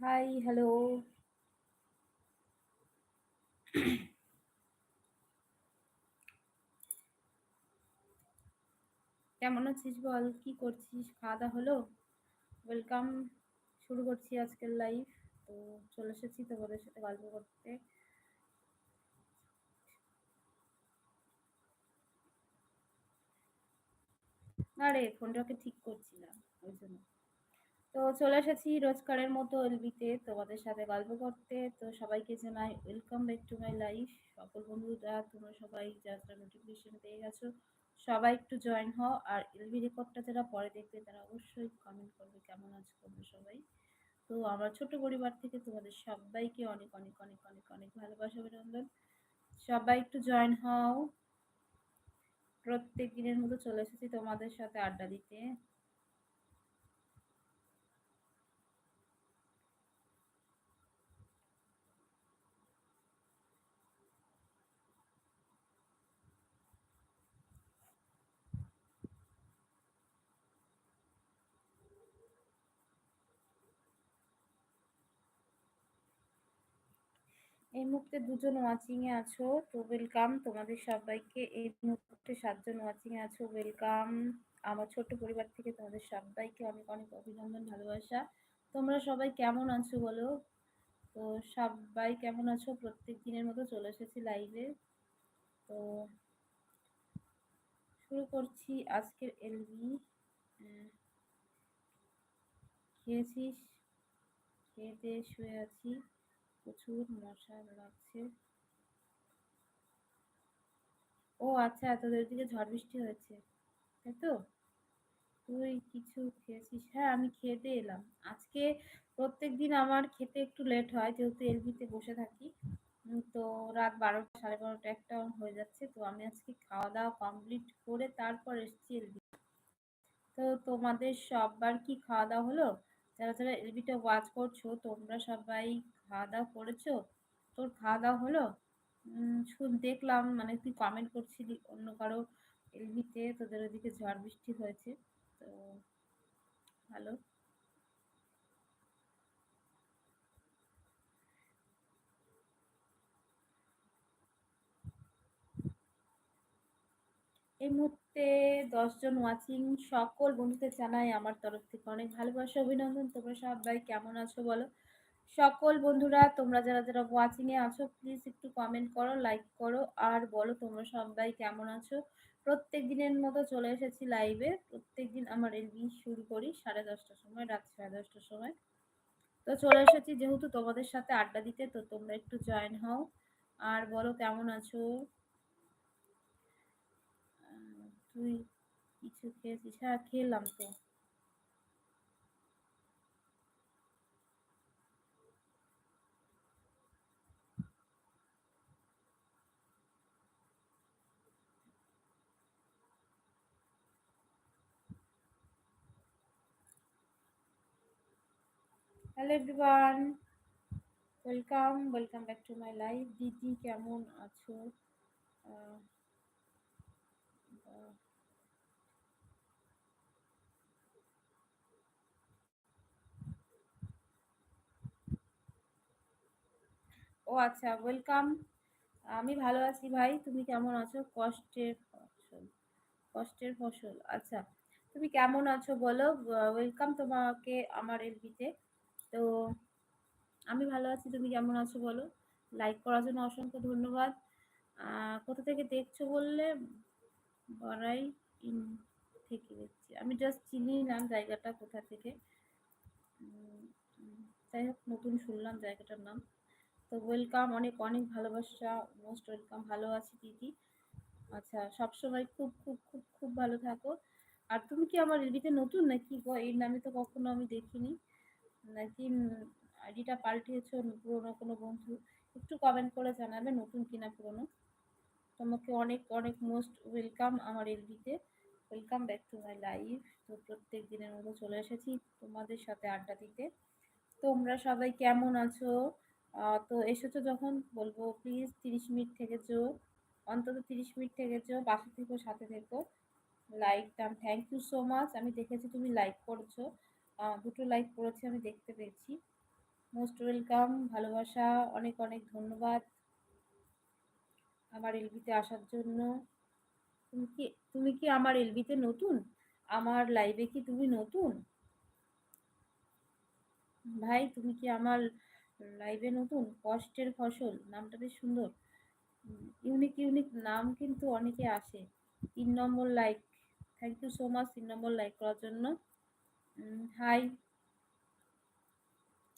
Hi hello কেমন আছিস বল? কি করছিস? খাওয়া দাওয়া হলো? ওয়েলকাম শুরু করছি আজকের লাইভ তো চলে এসেছি তোমাদের সাথে গল্প করতে। আরে ফোনটাকে ঠিক করছিলাম ওই জন্য। তো চলে এসেছি রোজকারের মতো এলবিতে তোমাদের সাথে গল্প করতে। তো সবাইকে জানাই welcome back to my life সকল বন্ধুরা, তোমরা সবাই যারা নোটিফিকেশন পেয়ে গেছো, সবাই একটু জয়েন হও। আর এলবি রেকর্ডটা যারা পরে দেখবে, তারা অবশ্যই কমেন্ট করবে কেমন আছো তোমরা সবাই। তো আমার ছোট পরিবার থেকে তোমাদের সবাইকে অনেক অনেক অনেক অনেক অনেক ভালোবাসা, অভিনন্দন। সবাই একটু জয়েন হও। প্রত্যেক দিনের মতো চলে এসেছি তোমাদের সাথে আড্ডা দিতে। এই মুহূর্তে দুজন ওয়াচিংয়ে আছো, তো ওয়েলকাম তোমাদের সবাইকে। এই মুহূর্তে সাতজন ওয়াচিংয়ে আছো ওয়েলকাম আমার ছোট্ট পরিবার থেকে তোমাদের সবাইকে অনেক অনেক অভিনন্দন, ভালোবাসা। তোমরা সবাই কেমন আছো বলো? তো সবাই কেমন আছো? প্রত্যেক দিনের মতো চলে এসেছি লাইভে তো শুরু করছি আজকের এলবি খেয়েছিস? খেয়ে শুয়ে আছি। প্রচুর মশা লাগছে ও আচ্ছা তোদের দিকে ঝড় বৃষ্টি হয়েছে, তাই তো? তুই কিছু খেয়েছিস? হ্যাঁ আমি খেতে এলাম। আজকে প্রত্যেক দিন আমার খেতে একটু লেট হয়, যেহেতু এলবিতে বসে থাকি। তো রাত বারোটা, সাড়ে বারোটা একটা হয়ে যাচ্ছে, তো আমি আজকে খাওয়া দাওয়া কমপ্লিট করে তারপর এসেছি এলবি তো তোমাদের সববার কি খাওয়া দাওয়া হলো? যারা যারা এলবিটা ওয়াচ করছ, তোমরা সবাই খাওয়া দাওয়া করেছ? তোর খাওয়া দাওয়া হলো শুন, দেখলাম মানে তুই কমেন্ট করছিলি অন্য কারও এলবিতে তোদের ওদিকে ঝড় বৃষ্টি হয়েছে, তো ভালো। এই মুহূর্তে দশজন ওয়াচিং সকল বন্ধুদের জানাই আমার তরফ থেকে অনেক ভালোবাসা, অভিনন্দন। তোমরা সবাই কেমন আছো বলো? সকল বন্ধুরা, তোমরা যারা যারা ওয়াচিংয়ে আছো প্লিজ একটু কমেন্ট করো লাইক করো, আর বলো তোমরা সবাই কেমন আছো? প্রত্যেক দিনের মতো চলে এসেছি লাইভে প্রত্যেক দিন আমার এলবি শুরু করি সাড়ে দশটার সময়, রাত সাড়ে দশটার সময়। তো চলে এসেছি যেহেতু তোমাদের সাথে আড্ডা দিতে, তো তোমরা একটু জয়েন হও। আর বলো কেমন আছো? তুই কিছু খেয়েছিস? হ্যাঁ খেলাম তো। Hello everyone welcome welcome back to my life দিদি কেমন আছো? ও আচ্ছা ওয়েলকাম আমি ভালো আছি ভাই, তুমি কেমন আছো? কষ্টের ফসল কষ্টের ফসল। আচ্ছা তুমি কেমন আছো বলো? ওয়েলকাম তোমাকে আমার এলবিতে তো আমি ভালো আছি। তুমি কেমন আছো বলো? লাইক করার জন্য অসংখ্য ধন্যবাদ। কোথা থেকে দেখছ বললে? বড়াই থেকে দেখছি। আমি জাস্ট চিনি না জায়গাটা কোথা থেকে। যাই হোক, নতুন শুনলাম জায়গাটার নাম। তো ওয়েলকাম অনেক অনেক ভালোবাসা মোস্ট ওয়েলকাম ভালো আছি দিদি। আচ্ছা সবসময় খুব খুব খুব খুব ভালো থাকো। আর তুমি কি আমার এলবিতে নতুন নাকি? গো এই নামে তো কখনো আমি দেখিনি। নাকি আইডিটা পাল্টিয়েছো? পুরোনো কোনো বন্ধু? একটু কমেন্ট করে জানাবে নতুন কিনা পুরোনো। তোমাকে অনেক অনেক মোস্ট ওয়েলকাম আমার এলবিতে welcome back to my life তো প্রত্যেক দিনের মতো চলে এসেছি তোমাদের সাথে আড্ডা দিতে। তোমরা সবাই কেমন আছো? তো এসেছ যখন? বলব প্লিজ তিরিশ মিনিট থেকে যো অন্তত তিরিশ মিনিট থেকে যো বাসা থেকো, সাথে থেকো। লাইক টান থ্যাংক ইউ সো মাচ আমি দেখেছি তুমি লাইক করছ। দুটো লাইক করেছি, আমি দেখতে পেয়েছি। মোস্ট ওয়েলকাম ভালোবাসা, অনেক অনেক ধন্যবাদ আমার এলবিতে আসার জন্য। তুমি কি তুমি কি আমার এলবিতে নতুন? আমার লাইভে কি তুমি নতুন? ভাই, তুমি কি আমার লাইভে নতুন? কষ্টের ফসল, নামটা বেশ সুন্দর। ইউনিক ইউনিক নাম কিন্তু অনেকে আসে। তিন নম্বর like thank you so much তিন নম্বর লাইক করার জন্য। হাই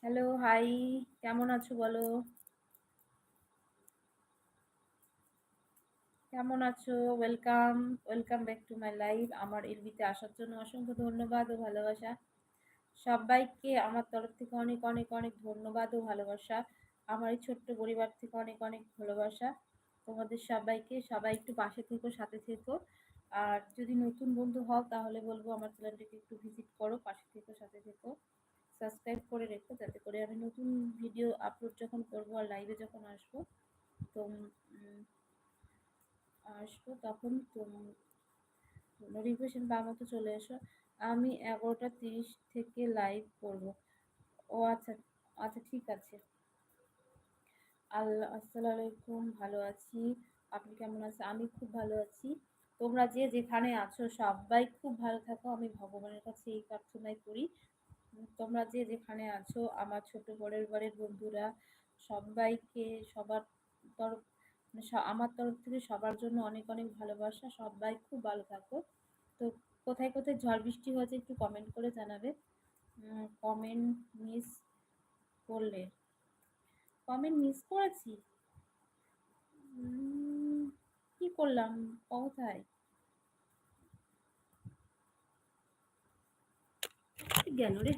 হ্যালো হাই কেমন আছো বলো? কেমন আছো? Welcome welcome back to my life আমার এলবিতে আসার জন্য অসংখ্য ধন্যবাদ ও ভালোবাসা। সবাইকে আমার তরফ থেকে অনেক অনেক অনেক ধন্যবাদ ও ভালোবাসা। আমার এই ছোট্ট পরিবার থেকে অনেক অনেক ভালোবাসা। তোমাদের সবাইকে সবাই একটু পাশে থেকো, সাথে থেকো। আর যদি নতুন বন্ধু হও, তাহলে বলব আমার চ্যানেলটিকে একটু ভিজিট করো, পাশে থেকো, সাথে থেকো। সাবস্ক্রাইব করে রেখো, যাতে করে আমি নতুন ভিডিও আপলোড যখন করব আর লাইভে যখন আসব তো আসব, তখন নোটিফিকেশন বা মতো চলে এসো। আমি এগারোটা তিরিশ থেকে লাইভ করব। ও আচ্ছা আচ্ছা ঠিক আছে। আল্লাহ, আসসালামু আলাইকুম, ভালো আছি। আপনি কেমন আছেন? আমি খুব ভালো আছি। তোমরা যে যেখানে আছো সবাই খুব ভালো থাকো। আমি ভগবানের কাছে এই প্রার্থনাই করি। তোমরা যে যেখানে আছো, আমার ছোট বড়ের বাড়ির বন্ধুরা, সবাইকে সবার তরফ মানে আমার তরফ থেকে সবার জন্য অনেক অনেক ভালোবাসা। সবাই খুব ভালো থাকো। তো কোথায় কোথায় ঝড় বৃষ্টি হয়েছে একটু কমেন্ট করে জানাবে। কমেন্ট মিস করলে। কমেন্ট মিস করেছি? কি করলাম? কোথায়? গেল রে?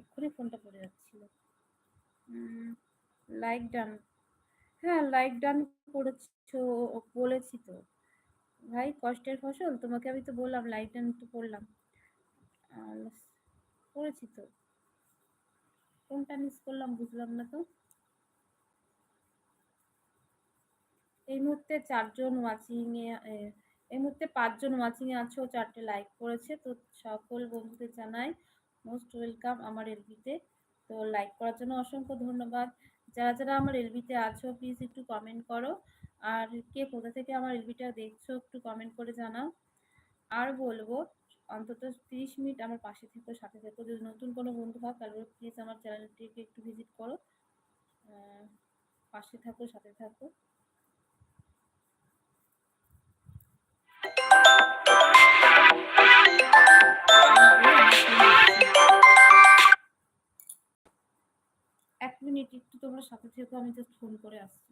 এক্ষুনি ফোনটা পড়ে যাচ্ছিল। লাইক ডান হ্যাঁ লাইক ডান করেছ, বলেছি তো। ভাই, কষ্টের ফসল? তোমাকে আমি তো বললাম লাইক ডান তো করলাম করেছি তো। কোনটা মিস করলাম বুঝলাম না তো। এই মুহূর্তে চারজন ওয়াচিংয়ে এই মুহূর্তে পাঁচজন ওয়াচিংয়ে আছো, চারটে লাইক করেছে, তো সকল বন্ধুদের জানাই মোস্ট ওয়েলকাম আমার এলবিতে। তো লাইক করার জন্য অসংখ্য ধন্যবাদ। যারা যারা আমার এলবিতে আছো প্লিজ একটু কমেন্ট করো। আর কে কোথা থেকে আমার এলবিটা দেখছ, একটু কমেন্ট করে জানাও। আর বলব, অন্তত তিরিশ মিনিট আমার পাশে থেকো, সাথে থেকো। যদি নতুন কোনো বন্ধু হয়, তাহলে প্লিজ আমার চ্যানেলটিকে একটু ভিজিট করো। পাশে থাকো, সাথে থাকো। মিনিট একটু তোমরা সাথে থেকো আমি জাস্ট ফোন করে আসছি।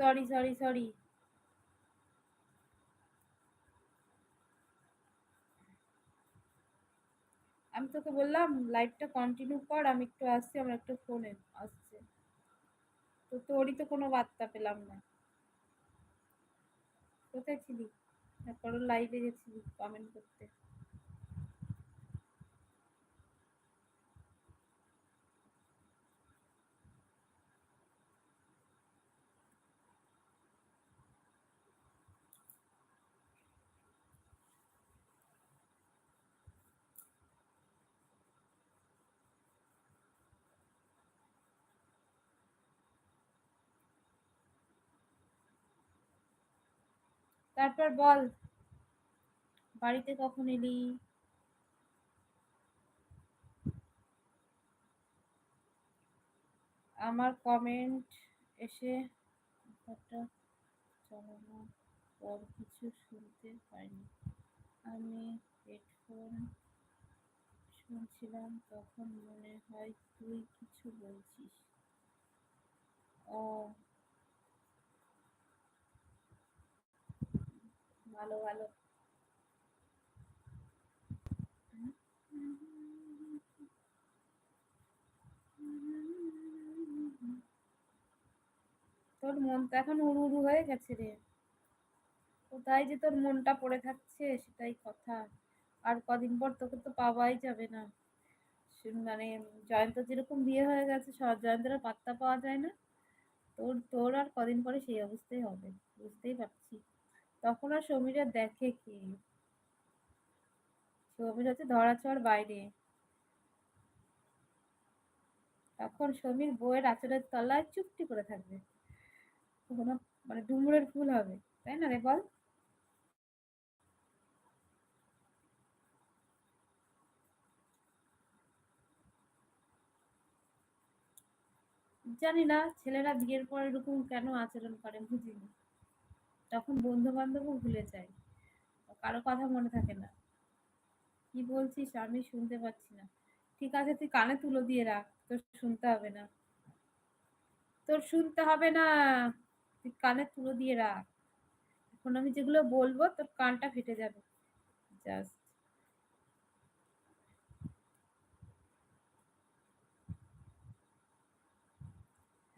সরি সরি সরি আমি তোকে বললাম লাইভটা কন্টিনিউ কর, আমি একটু আসছি, আমার একটা ফোনে আসছে। তো তোরই তো কোনো বার্তা পেলাম না। কোথায় ছিলি? তারপর লাইভে গেছিলি কমেন্ট করতে। তারপর বল, বাড়িতে কখন এলি? আমার কমেন্ট এসে পর কিছু শুনতে পাইনি। আমি হেডফোন শুনছিলাম, তখন মনে হয় তুই কিছু বলছিস। ও ভালো ভালো। তোর মন তো এখন উড়ু উড়ু হয়ে গেছে রে। কোথায় যে তোর মনটা পড়ে থাকছে সেটাই কথা। আর কদিন পর তোকে তো পাওয়াই যাবে না। মানে জয়ন্ত যেরকম বিয়ে হয়ে গেছে জয়ন্তরা পাত্তা পাওয়া যায় না। তোর তোর আর কদিন পরে সেই অবস্থাই হবে। বুঝতেই পারছি। তখন আর সমীরা দেখে কি? সমীর হচ্ছে ধরাছোঁয়ার বাইরে। তখন সমীর বইয়ের আচরের তলায় চুপটি করে থাকবে। কোনো মানে ডুমুরের ফুল হবে, তাই না রে বল? জানি না, ছেলেরা বিয়ের পর এরকম কেন আচরণ করে বুঝিনি। তখন বন্ধু বান্ধবও ভুলে যায়। কারও কথা মনে থাকে না। কি বলছিস? আমি শুনতে পাচ্ছি না। ঠিক আছে, তুই কানে তুলো দিয়ে রাখ। তোর শুনতে হবে না। তোর শুনতে হবে না। তুই কানে তুলো দিয়ে রাখ। এখন আমি যেগুলো বলব, তোর কানটা ফেটে যাবে। Just.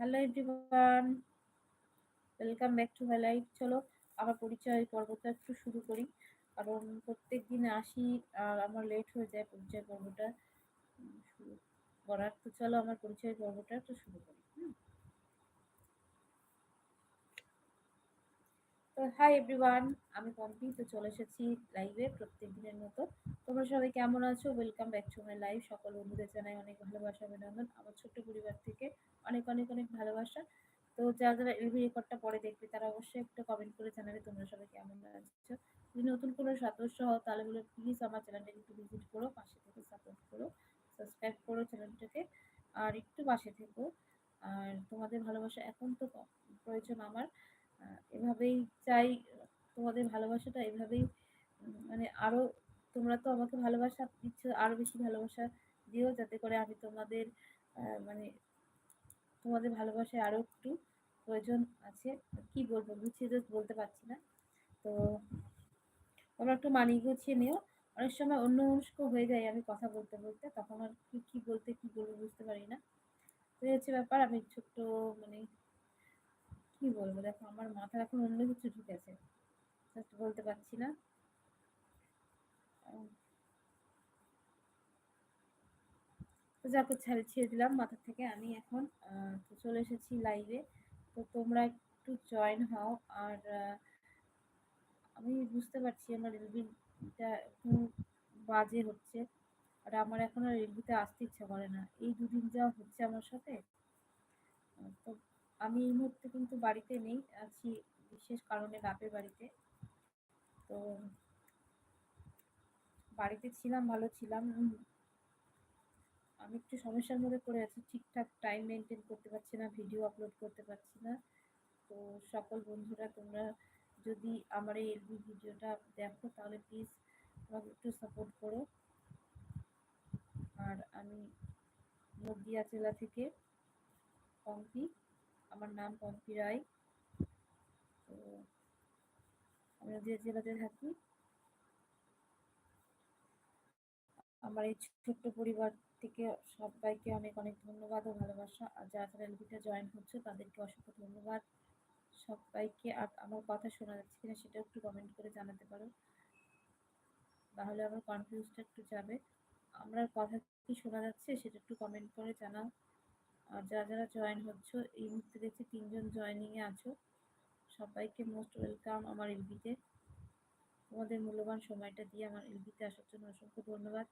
Hello everyone. Welcome back to my life চলো আমার পরিচয় পর্বটা একটু শুরু করি। কারণ প্রত্যেক দিন আসি আর আমার লেট হয়ে যায় পরিচয় পর্বটা। শুরু করার। তো চলো, আমার পরিচয় পর্বটা একটু শুরু করি। তো হাই এভরিওয়ান আমি পম্পি। তো চলে এসেছি লাইভে প্রত্যেক দিনের মতো। তোমরা সবাই কেমন আছো? Welcome back to my live সকল বন্ধুদের জানাই অনেক ভালোবাসা, অভিনন্দন। আমার ছোট্ট পরিবার থেকে অনেক অনেক অনেক ভালোবাসা। তো যারা যারা এলভি রেকর্ডটা পরে দেখবে, তারা অবশ্যই একটা কমেন্ট করে জানাবে তোমরা সবাই কেমন আছো। যদি নতুন কোনো সদস্য হও, তাহলে বলে প্লিজ আমার চ্যানেলটাকে একটু ভিজিট করো, পাশে থেকে সাপোর্ট করো সাবস্ক্রাইব করো চ্যানেলটাকে আর একটু পাশে থেকো। আর তোমাদের ভালোবাসা এখন তো প্রয়োজন আমার। এভাবেই চাই, তোমাদের ভালোবাসাটা এভাবেই মানে আরও তোমরা তো আমাকে ভালোবাসা দিচ্ছ আরও বেশি ভালোবাসা দিও, যাতে করে আমি তোমাদের মানে তোমাদের ভালোবাসায় আরও একটু প্রয়োজন আছে। কি বলব গুছিয়ে তো বলতে পারছি না। তো তোমরা একটু মানিয়ে গুছিয়ে নিও। অনেক সময় অন্য মনস্ক হয়ে যায় আমি কথা বলতে বলতে, তখন আর কি, কী বলতে, কী বলব বুঝতে পারি না। তো এই হচ্ছে ব্যাপার, আমি ছোট্ট মানে কি বলব, দেখো আমার মাথায় এখন অন্য কিছু ঢুকেছে। জাস্ট বলতে পারছি না। তো যাকে ছেড়ে দিলাম মাথা থেকে, আমি এখন তো চলে এসেছি লাইভে তো তোমরা একটু জয়েন হও। আর আমি বুঝতে পারছি আমার রেলভিটা একটু বাজে হচ্ছে। আর আমার এখন আর রেলভিতে আসতে ইচ্ছা করে না। এই দুদিন যা হচ্ছে আমার সাথে, তো আমি এই মুহূর্তে কিন্তু বাড়িতে নেই, আছি বিশেষ কারণে বাপের বাড়িতে। তো বাড়িতে ছিলাম, ভালো ছিলাম। আমি একটু সমস্যার মধ্যে পড়ে আছি, ঠিকঠাক টাইম মেনটেন করতে পারছি না ভিডিও আপলোড করতে পারছি না। তো সকল বন্ধুরা, তোমরা যদি আমার এই এলবি ভিডিওটা দেখো, তাহলে প্লিজ আমাকে একটু সাপোর্ট করো। আর আমি নদিয়া জেলা থেকে পম্পি, আমার নাম পম্পি রায়। নদীয়া জেলাতে থাকি। আমার এই ছোট্ট পরিবার থেকে সবাইকে অনেক অনেক ধন্যবাদ ও ভালোবাসা। আর যারা যারা এলবিতে জয়েন হচ্ছে, তাদেরকে অসংখ্য ধন্যবাদ। সবাইকে আর আমার কথা শোনা যাচ্ছে কিনা সেটা একটু কমেন্ট করে জানাতে পারো। তাহলে আমার কনফিউজটা একটু যাবে। আমার কথা কি শোনা যাচ্ছে সেটা একটু কমেন্ট করে জানাও। আর যারা যারা জয়েন হচ্ছে, এই মুহূর্তে দেখছি তিনজন জয়েনিংয়ে আছো। সবাইকে মোস্ট ওয়েলকাম আমার এলবিতে তোমাদের মূল্যবান সময়টা দিয়ে আমার এলবিতে আসার জন্য অসংখ্য ধন্যবাদ।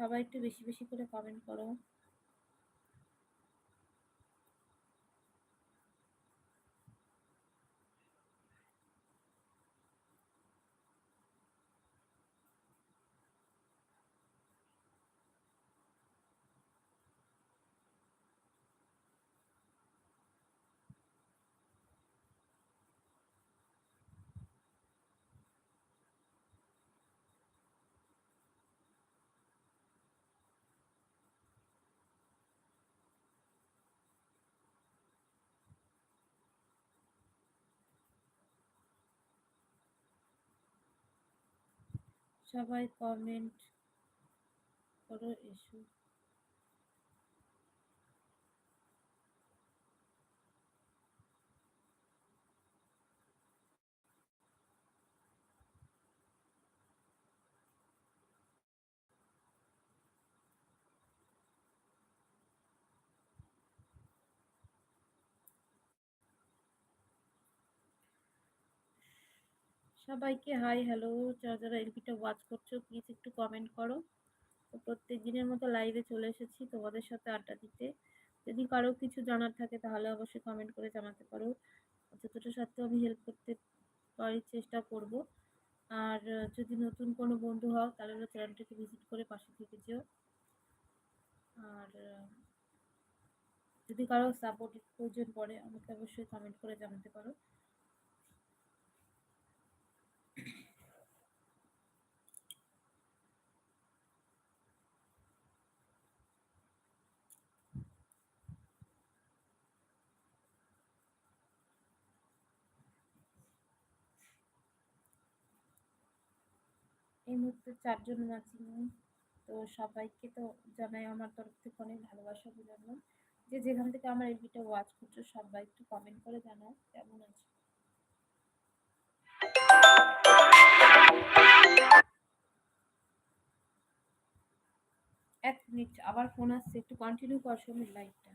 সবাই একটু বেশি বেশি করে কমেন্ট করো। সবাই কমেন্ট করো এসো। সবাইকে হাই, হ্যালো, যারা যারা এলপিটা ওয়াচ করছ প্লিজ একটু কমেন্ট করো। তো প্রত্যেক দিনের মতো লাইভে চলে এসেছি তোমাদের সাথে আড্ডা দিতে। যদি কারও কিছু জানার থাকে, তাহলে অবশ্যই কমেন্ট করে জানাতে পারো। যতটা সত্ত্বেও আমি হেল্প করতে পারি, চেষ্টা করব। আর যদি নতুন কোনো বন্ধু হও, তাহলে চ্যানেলটাকে ভিজিট করে পাশে থেকে যেও। আর, যদি কারও সাপোর্টের প্রয়োজন পড়ে, আমাকে অবশ্যই কমেন্ট করে জানাতে পারো। এই মুহূর্তে চারজন ম্যাচিং তো সবাইকে তো জানাই আমার তরফ থেকে অনেক ভালোবাসা বোঝানো যে যেখান থেকে আমার এই ভিডিও ওয়াচ করছ, সবাই একটু কমেন্ট করে জানাও, কেমন আছে? এক মিনিট আবার ফোন আসছে, একটু কন্টিনিউ কর সময় লাইভটা